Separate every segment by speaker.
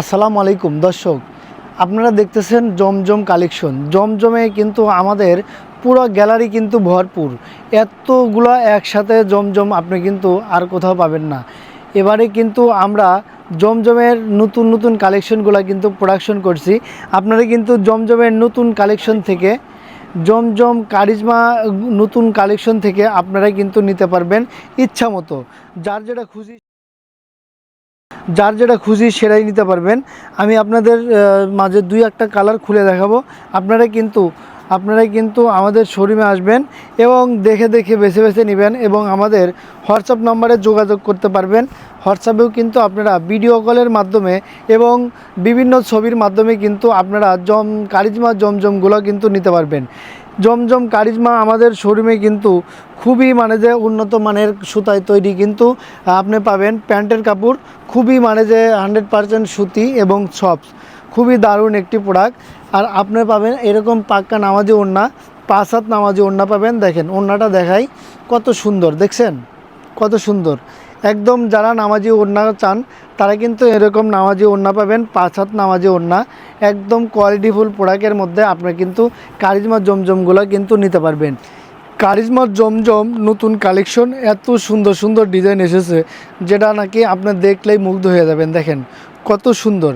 Speaker 1: আসসালামু আলাইকুম, দর্শক। আপনারা দেখতেছেন জমজম কালেকশন। জমজমে কিন্তু আমাদের পুরো গ্যালারি কিন্তু ভরপুর। এতগুলো একসাথে জমজম আপনি কিন্তু আর কোথাও পাবেন না। এবারে কিন্তু আমরা জমজমের নতুন নতুন কালেকশনগুলো কিন্তু প্রোডাকশন করছি। আপনারা কিন্তু জমজমের নতুন কালেকশন থেকে, জমজম কারিজমা নতুন কালেকশন থেকে আপনারা কিন্তু নিতে পারবেন ইচ্ছা মতো যার যেটা খুশি যার যেটা খুশি সেটাই নিতে পারবেন। আমি আপনাদের মাঝে দুই একটা কালার খুলে দেখাবো। আপনারা কিন্তু আপনারা কিন্তু আমাদের শোরুমে আসবেন এবং দেখে দেখে বেছে বেছে নেবেন এবং আমাদের হোয়াটসঅ্যাপ নম্বরে যোগাযোগ করতে পারবেন। হোয়াটসঅ্যাপেও কিন্তু আপনারা ভিডিও কলের মাধ্যমে এবং বিভিন্ন ছবির মাধ্যমে কিন্তু আপনারা জম, কারিজমা জমজমগুলো কিন্তু নিতে পারবেন। জমজম, কারিজমা আমাদের শোরুমে কিন্তু খুবই মানে যে উন্নত মানের সুতায় তৈরি কিন্তু আপনি পাবেন প্যান্টের কাপড়, খুবই মানে যে হান্ড্রেড পারসেন্ট সুতি এবং সফট খুবই দারুণ একটি প্রোডাক্ট আর আপনি পাবেন এরকম পাক্কা নামাজি ওড়না, পাঁচ হাত নামাজি ওড়না পাবেন। দেখেন, ওড়নাটা দেখাই কত সুন্দর, দেখছেন? কত সুন্দর। একদম যারা নামাজি ওড়না চান, তারা কিন্তু এরকম নামাজি ওড়না পাবেন, পাঁচ হাত নামাজি ওড়না। একদম কোয়ালিটিফুল প্রোডাক্টের মধ্যে আপনার কিন্তু কারিজমা জমজমগুলো কিন্তু নিতে পারবেন। কারিজমার জমজম নতুন কালেকশন এত সুন্দর সুন্দর ডিজাইন এসেছে, যেটা নাকি আপনি দেখলেই মুগ্ধ হয়ে যাবেন। দেখেন, কত সুন্দর।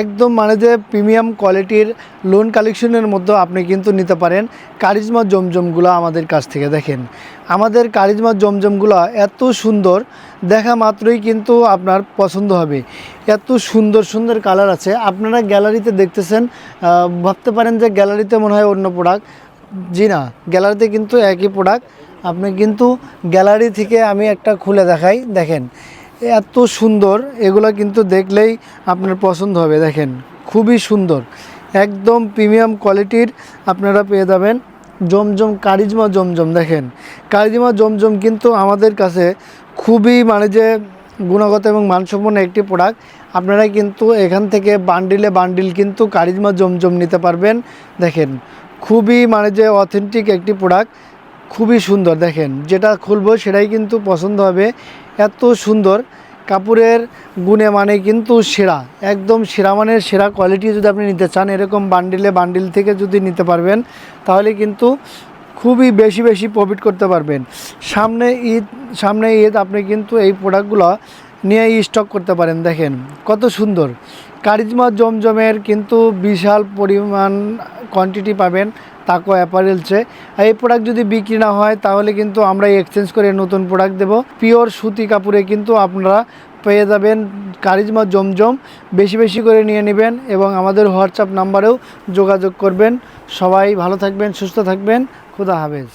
Speaker 1: একদম মানে যে প্রিমিয়াম কোয়ালিটির লোন কালেকশনের মধ্যে আপনি কিন্তু নিতে পারেন কারিজমা জমজমগুলো আমাদের কাছ থেকে দেখেন। আমাদের কারিজমা জমজমগুলো এত সুন্দর, দেখা মাত্রই কিন্তু আপনার পছন্দ হবে। এত সুন্দর সুন্দর কালার আছে। আপনারা গ্যালারিতে দেখতেছেন ভাবতে পারেন যে গ্যালারিতে মনে হয় অন্য প্রোডাক্ট জি না গ্যালারিতে কিন্তু একই প্রোডাক্ট আপনি কিন্তু গ্যালারি থেকে আমি একটা খুলে দেখাই, দেখেন। এত সুন্দর, এগুলো কিন্তু দেখলেই আপনার পছন্দ হবে, দেখেন। খুবই সুন্দর। একদম প্রিমিয়াম কোয়ালিটির আপনারা পেয়ে যাবেন জমজম, কারিজমা জমজম, দেখেন। কারিজমা জমজম কিন্তু আমাদের কাছে খুবই মানে যে গুণগত এবং মানসম্পন্ন একটি প্রোডাক্ট আপনারা কিন্তু এখান থেকে বান্ডিলে বান্ডিল কিন্তু কারিজমা জমজম নিতে পারবেন, দেখেন। খুবই মানে যে অথেন্টিক একটি প্রোডাক্ট খুবই সুন্দর, দেখেন। যেটা খুলবো সেটাই কিন্তু পছন্দ হবে। এত সুন্দর, কাপড়ের গুণে মানে কিন্তু সেরা। একদম সেরা মানের সেরা কোয়ালিটি যদি আপনি নিতে চান, এরকম বান্ডিলে বান্ডিল থেকে যদি নিতে পারবেন, তাহলে কিন্তু খুবই বেশি বেশি প্রফিট করতে পারবেন। সামনে ঈদ সামনে ঈদ আপনি কিন্তু এই প্রোডাক্টগুলো নিয়ে স্টক করতে পারেন, দেখেন। কত সুন্দর। কারিজমা জমজমের কিন্তু বিশাল পরিমাণ কোয়ান্টিটি পাবেন। তাকো অ্যাপারেলসে এই প্রোডাক্ট যদি বিক্রি না হয়, তাহলে কিন্তু আমরা এক্সচেঞ্জ করে নতুন প্রোডাক্ট দেব। পিওর সুতি কাপড়ে কিন্তু আপনারা পেয়ে যাবেন কারিজমা জমজম। বেশি বেশি করে নিয়ে নেবেন এবং আমাদের হোয়াটসঅ্যাপ নাম্বারেও যোগাযোগ করবেন। সবাই ভালো থাকবেন, সুস্থ থাকবেন। খুদা হাফেজ।